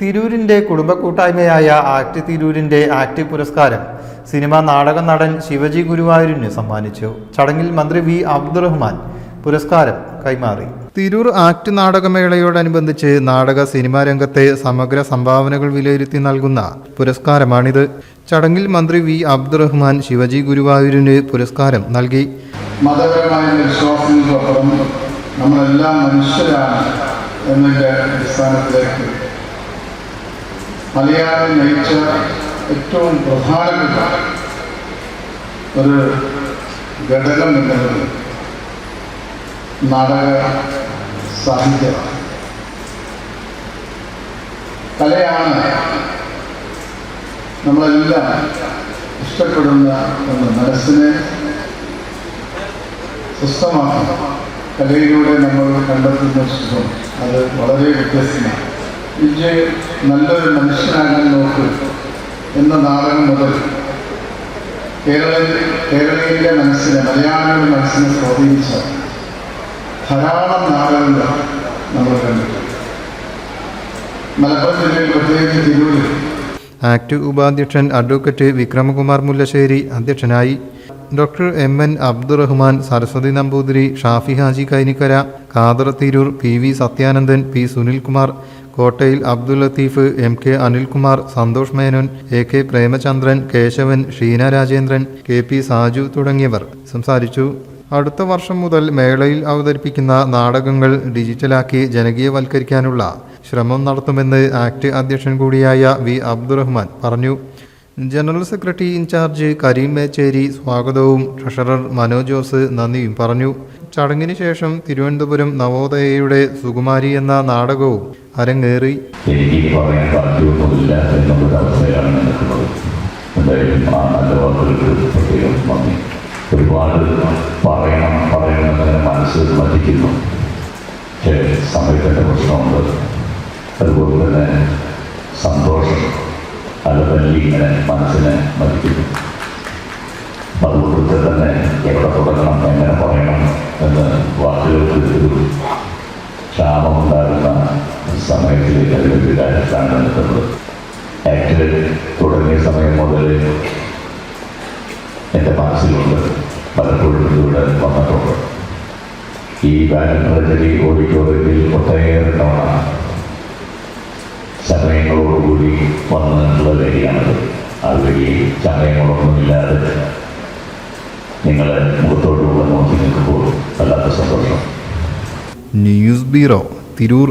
തിരൂരിന്റെ കുടുംബ കൂട്ടായ്മയായ ആക്ട് തിരൂരിന്റെ ആക്ട് പുരസ്കാരം സിനിമാ നാടക നടൻ ശിവജി ഗുരുവായൂരിന് സമ്മാനിച്ചു. ചടങ്ങിൽ മന്ത്രി വി അബ്ദുറഹ്മാൻ പുരസ്കാരം കൈമാറി. തിരൂർ ആക്ട് നാടകമേളയോടനുബന്ധിച്ച് നാടക സിനിമാ രംഗത്തെ സമഗ്ര സംഭാവനകൾ വിലയിരുത്തി നൽകുന്ന പുരസ്കാരമാണിത്. ചടങ്ങിൽ മന്ത്രി വി അബ്ദുറഹ്മാൻ ശിവജി ഗുരുവായൂരിന് പുരസ്കാരം നൽകി. മതപരമായ വിശ്വാസങ്ങൾക്കപ്പുറം നമ്മളെല്ലാം മനുഷ്യരാണ് എന്നതിന്റെ അടിസ്ഥാനത്തിലേക്ക് മലയാളം നയിച്ച ഏറ്റവും പ്രധാനപ്പെട്ട ഒരു ഘടകം എന്നുള്ളത് നാടക സാഹിത്യമാണ്. കലയാണ് നമ്മളെല്ലാം ഇഷ്ടപ്പെടുന്ന ഒന്ന്. മനസ്സിനെ സ്വസ്ഥമാണ് കലയിലൂടെ നമ്മൾ കണ്ടെത്തുന്ന സുഖം. അത് വളരെ വ്യത്യസ്തമാണ്. വിജയ് നല്ലൊരു മനുഷ്യനാകാൻ നോക്ക് എന്ന നാടകം മുതൽ കേരള കേരളീയന്റെ മനസ്സിനെ മലയാളികളുടെ മനസ്സിനെ സ്വാധീനിച്ച ധാരാളം നാടകങ്ങൾ നമ്മൾ കണ്ടിട്ടുണ്ട്. മലപ്പുറം ജില്ലയിൽ പ്രത്യേകിച്ച് തിരൂരിൽ ആക്ട് ഉപാധ്യക്ഷൻ അഡ്വക്കേറ്റ് വിക്രമകുമാർ മുല്ലശ്ശേരി അധ്യക്ഷനായി doctor M N Abdurahman Saraswathi Namboothiri Shafi Haji Kainikkara Khader Tirur P V Sathyanandan P Sunilkumar Kottayil Abdul Latheef M K Anilkumar Santhosh Menon A K Premachandran Kesavan Sheena Rajendran K P Saju തുടങ്ങിയവർ സംസാരിച്ചു. അടുത്ത വർഷം മുതൽ മേളയിൽ അവതരിപ്പിക്കുന്ന നാടകങ്ങൾ ഡിജിറ്റലാക്കി ജനകീയവൽക്കരിക്കാനുള്ള ശ്രമം നടത്തുമെന്ന് ആക്ട് അധ്യക്ഷൻ കൂടിയായ വി അബ്ദുറഹ്മാൻ പറഞ്ഞു. General secretary incharge Kareem Mechery സ്വാഗതവും ട്രഷറർ മനോജ് ജോസ് നന്ദിയും പറഞ്ഞു. ചടങ്ങിന് ശേഷം തിരുവനന്തപുരം നവോദയയുടെ സുകുമാരി എന്ന നാടകവും അരങ്ങേറി ഇനി പറയാൻ ഒരുപാട് പറയണം പറയണമെന്ന് മനസ്സ് മതിക്കുന്നു. പക്ഷേ സമയത്തിന്റെ പ്രശ്നമുണ്ട്. അതുപോലെ തന്നെ സന്തോഷം അലതല്ലി ഇങ്ങനെ മനസ്സിനെ മതിക്കുന്നു. തന്നെ സമയത്തിൽ അതിലൊരു കാര്യത്താണ് നിൽക്കുന്നത് തുടങ്ങിയ സമയം മുതൽ എന്റെ മനസ്സിലുണ്ട് പലപ്പോഴും ഇതിലൂടെ വന്നിട്ടുണ്ട്. ഈ ബാലൻസറി ഓഡിറ്റോറിയത്തിൽ ഒട്ടേറെ തവണ സമയങ്ങളോടുകൂടി വന്നിട്ടുള്ള വരികയാണത് അതുവഴി സമയങ്ങളൊന്നുമില്ലാതെ നിങ്ങളെ മുഖത്തോടുകൂടെ നോക്കി നിൽക്കുമ്പോൾ വല്ലാത്ത സന്തോഷം. News bureau Tirur.